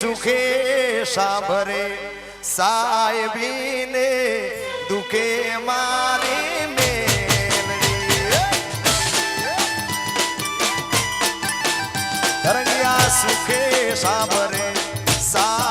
દુખે સાંભરે સાહેબીને દુખે મારી મેરંગિયા સુખે સાંભરે સા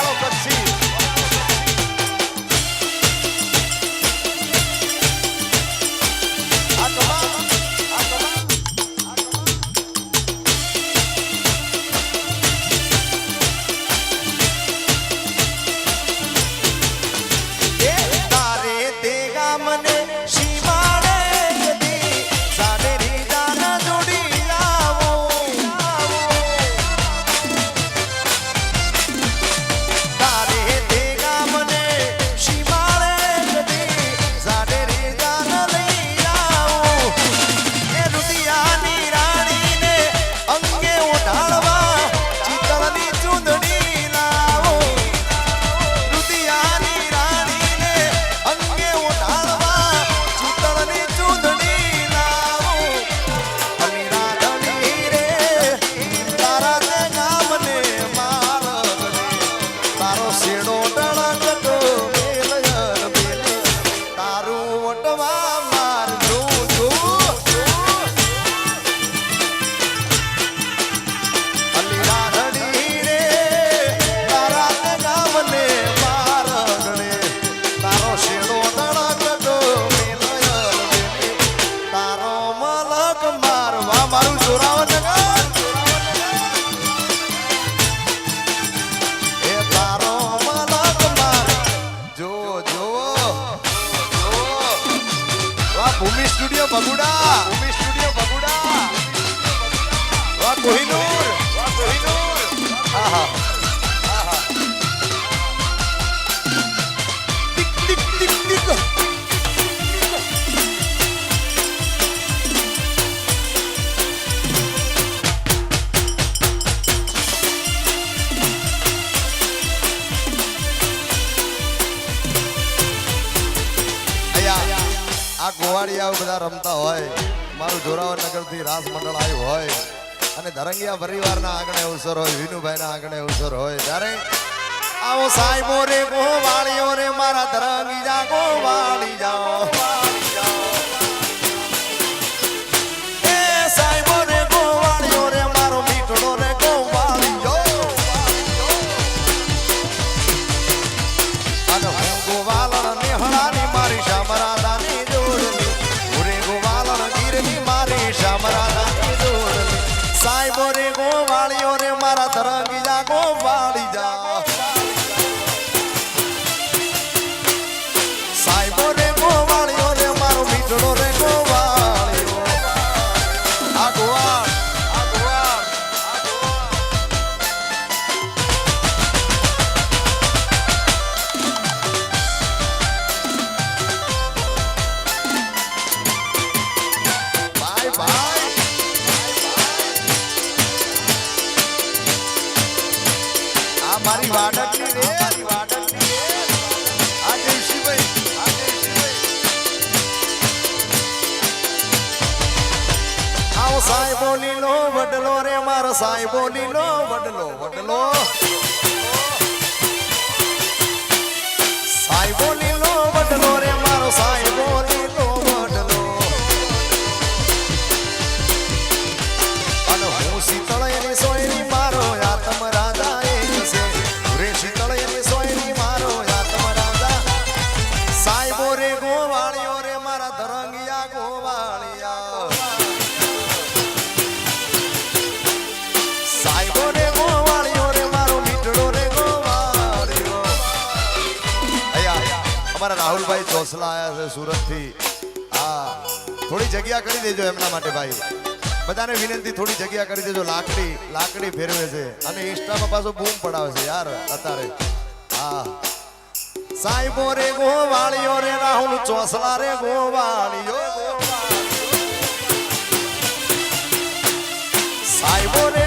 battle for વાહ ભૂમિ સ્ટુડિયો ભગુડા ભૂમિ સ્ટુડિયો ભગુડા વાહ કોહિનૂર. વાહ કોહિનૂર. હા આ બધા રમતા હોય, મારું જોરાવર નગરથી રાસ મંડળ આવ્યું હોય, અને ધરંગિયા પરિવારના આંગણે અવસર હોય, વિનુભાઈના આંગણે અવસર હોય, ત્યારે આવો સાહેબો રે ગોવાળીઓ રે મારા ધરંગી જા રે મારા વાડકની રે વાડકની રે સાહેબો લીલો વડલો રે મારો સાહેબો લીલો વડલો વડલો. અમારા રાહુલભાઈ ચોસલા આવ્યા છે સુરતથી હા, થોડી જગ્યા કરી દેજો એમના માટે ભાઈ. બધાને વિનંતી, થોડી જગ્યા કરી દેજો. લાકડી લાકડી ફેરવે છે. અને ઇન્સ્ટામાં પાછો બૂમ પડાવે છે યાર, અત્યારે. હા. સાહેબો રે ગોવાળીઓ રે, રાહુલ ચોસલા રે ગોવાળિયો. સાહેબો રે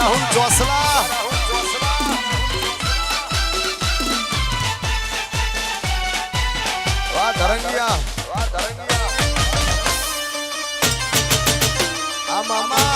રાહુલ ચોસલા વાહ ધરંગિયા વાહ ધરંગિયા આ મામા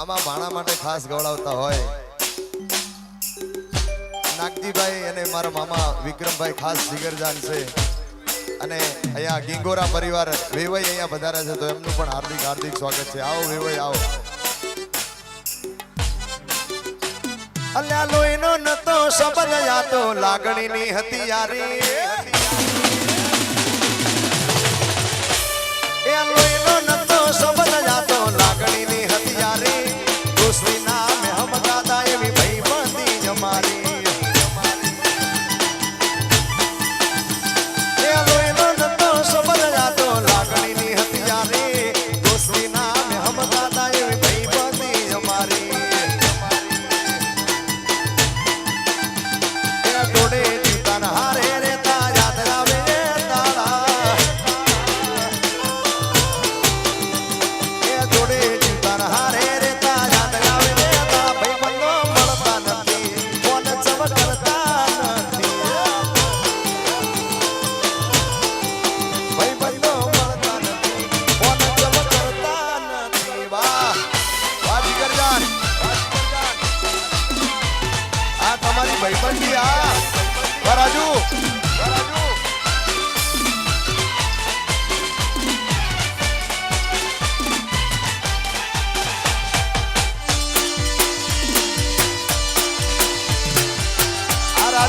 મામા ભાણા માટે ખાસ ગવડાવતા હોય. નાગજીભાઈ અને મારા મામા વિક્રમભાઈ ખાસ જીગરજાન છે. અને અહીંયા ગિંગોરા પરિવાર વેવાઈ અહીંયા વધારે છે, તો એમનું પણ હાર્દિક હાર્દિક સ્વાગત છે. આવો વેવાઈ, આવો. અલ્યા લોહીનો નતો શબ્દ યાતો લાગણીની હતી યારી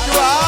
you are.